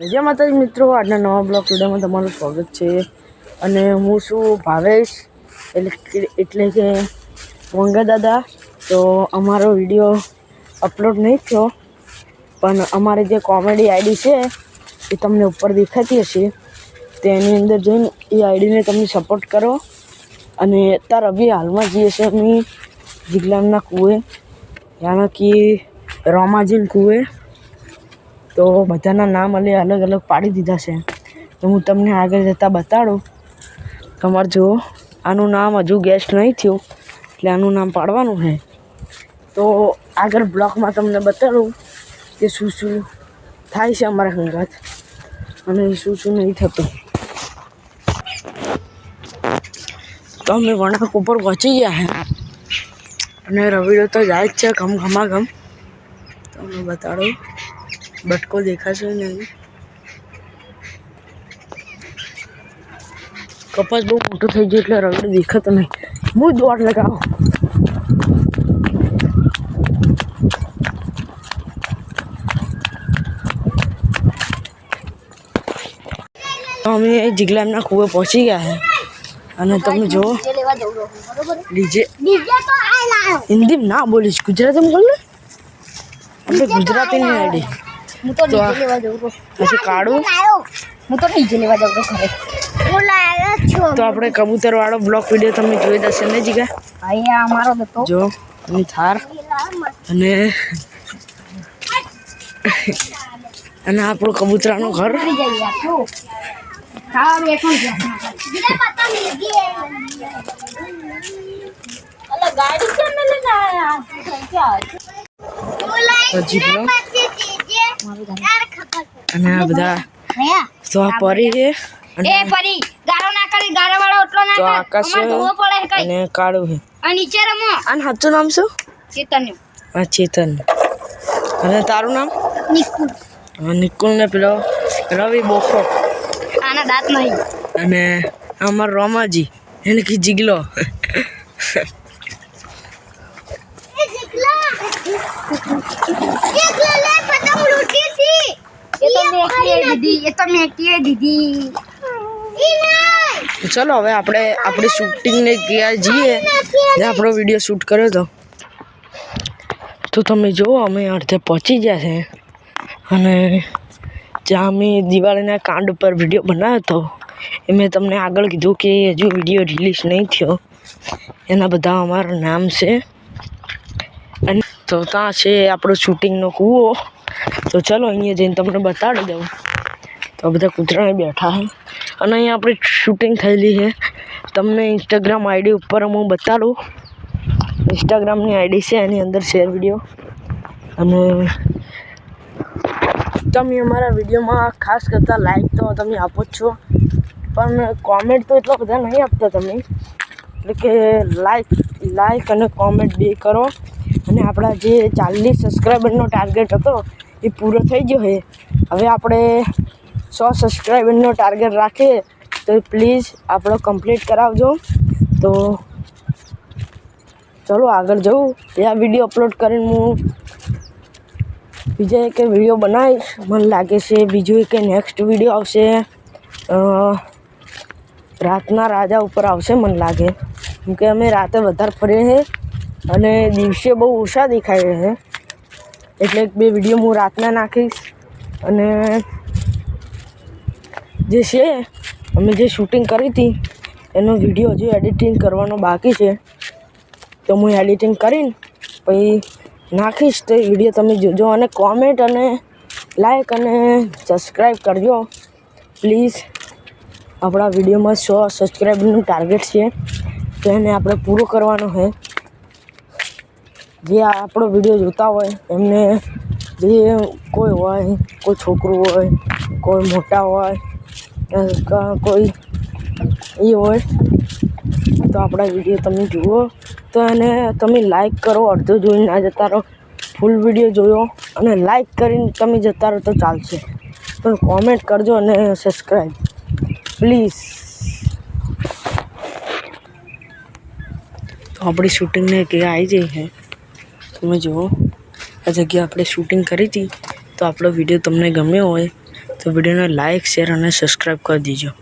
જય માતાજી મિત્રો, આજના નવા બ્લોગ વિડીયોમાં તમારું સ્વાગત છે. અને હું છું ભાવેશ, એટલે એટલે કે વંગા દાદા. તો અમારો વીડિયો અપલોડ નહીં થયો, પણ અમારી જે કોમેડી આઈડી છે, એ તમને ઉપર દેખાતી હશે. તેની અંદર જઈને એ આઈડીને તમે સપોર્ટ કરો. અને અત્યારે અભી હાલમાં જઈએ છીએ અમે જીગલામના કુએ યાના કે રોમાજીન કૂએ તો બધાના નામ અલે અલગ અલગ પાડી દીધા છે. તો હું તમને આગળ જતાં બતાડું. તમારે જુઓ આનું નામ હજુ ગેસ્ટ નહીં થયું, એટલે આનું નામ પાડવાનું છે. તો આગળ બ્લોકમાં તમને બતાડું કે શું શું થાય છે અમારા સંગાત અને શું શું નહીં થતું. તો અમે વણાક ઉપર પહોંચી ગયા છે અને રવિડો તો જાય જ છે ઘમ ઘમા ઘમ તો અમે બતાડું બટકો દેખાશે નહીં કપાસ બહુ મોટું થઈ ગયું એટલે રગડ દેખાતો નહીં હું જ દોડ લગાવો તો અમે જીગલામના કૂવે પહોંચી ગયા છે અને તમે જુઓ ડીજે હિન્દી ના બોલીશ ગુજરાતીમાં બોલ ને આપણે ગુજરાતી નહીં આઈડી હું તો ડીજે લેવા જઉં છું. પછી કાળું હું તો ડીજે લેવા જઉં છું ઘરે. હું લાવ્યો છું. તો આપણે કબૂતર વાળો બ્લોક વીડિયો તમે જોઈ દેશે ને જીગા? અહીંયા અમારો હતો. જો એની થાર. અને અને આપણું કબૂતરાનું ઘર. ઉતરી જઈએ આપણું ખાવા બેઠો છે. ગાડી લગાયા તો જીગલો અને આ બધા તો આ પરી છે એ પરી ગારો ના કરી ગારો વાળો ઓટલો ના તો કર. આકાશ પડે કઈ. અને કાળો છે. અને નીચે રમો. અને સાચું નામ શું? ચેતન. આ ચેતન. અને તારું નામ? નિકુલ. હા નિકુલ ને પેલો રવિ બોખો. આના દાંત નહીં. અને અમાર રોમાજી એને કી જીગલો. મેં એકટીએ દીધી. એ તો મેં એકટીએ દીધી. ચલો હવે આપણે આપણી શૂટિંગને ગયા જઈએ ને આપણો વીડિયો શૂટ કર્યો હતો તો તમે જુઓ અમે અડધે પહોંચી ગયા છે. અને જ્યાં અમે દિવાળીના કાંડ ઉપર વીડિયો બનાવ્યો હતો એ મેં તમને આગળ કીધું કે હજુ વીડિયો રિલીઝ નહીં થયો. એના બધા અમારા નામ છે. અને તો ત્યાં છે આપણો શૂટિંગનો કૂવો. તો ચલો અહીંયા જઈને તમને બતાડી દઉં. તો બધા કૂતરાને બેઠા છે અને અહીંયા આપણી શૂટિંગ થયેલી છે. તમને ઇન્સ્ટાગ્રામ આઈડી ઉપર હું બતાડું. ઇન્સ્ટાગ્રામની આઈડી છે, એની અંદર શેર વીડિયો અને તમે અમારા વિડીયોમાં ખાસ કરતાં લાઈક તો તમે આપો જ છો. પણ કોમેન્ટ તો એટલા બધા નહીં આપતા તમે. એટલે કે લાઈક લાઈક અને કોમેન્ટ બે કરો. અને આપણા જે ચાલીસ સબસ્ક્રાઈબરનો ટાર્ગેટ હતો એ પૂરો થઈ ગયો છે. હવે આપણે સો સબસ્ક્રાઈબરનો ટાર્ગેટ રાખીએ તો પ્લીઝ આપણો કમ્પ્લીટ કરાવજો. તો ચલો આગળ જવું. ત્યાં વીડિયો અપલોડ કરીને હું બીજા એક વીડિયો બનાવીશ. મને લાગે છે બીજું એક નેક્સ્ટ વીડિયો આવશે. રાતના રાજા ઉપર આવશે મને લાગે. કેમ કે અમે રાતે વધારે ફરીએ છીએ અને દિવસે બહુ ઓછા દેખાય છે. એટલે બે વીડિયો હું રાતના નાખીશ. અને જે છે, અમે જે શૂટિંગ કરી હતી, એનો વીડિયો હજુ એડિટિંગ કરવાનો બાકી છે. તો હું એડિટિંગ કરીને પછી નાખીશ. તો એ વીડિયો તમે જોજો અને કોમેન્ટ અને લાઈક અને સબસ્ક્રાઈબ કરજો. પ્લીઝ આપણા વિડીયોમાં સો સબસ્ક્રાઈબનું ટાર્ગેટ છે. તો એને આપણે પૂરો કરવાનો છે. જે આપણો વીડિયો જોતા હોય, એમને જે કોઈ હોય, કોઈ છોકરું હોય, કોઈ મોટા હોય કોઈ એ હોય, તો આપણા વીડિયો તમે જુઓ. તો એને તમે લાઈક કરો, અડધો જોઈને ના જતા રહો. ફૂલ વીડિયો જોયો અને લાઈક કરીને તમે જતા રહો તો ચાલશે. પણ કોમેન્ટ કરજો અને સબસ્ક્રાઈબ પ્લીઝ તો આપણી શૂટિંગને કે આવી જઈ છે તમે જુઓ, આ જગ્યા આપણે શૂટિંગ કરી હતી. તો આપણો વીડિયો તમને ગમ્યો હોય, તો વિડીયોને લાઇક શેર અને સબસ્ક્રાઈબ કરી દીજો.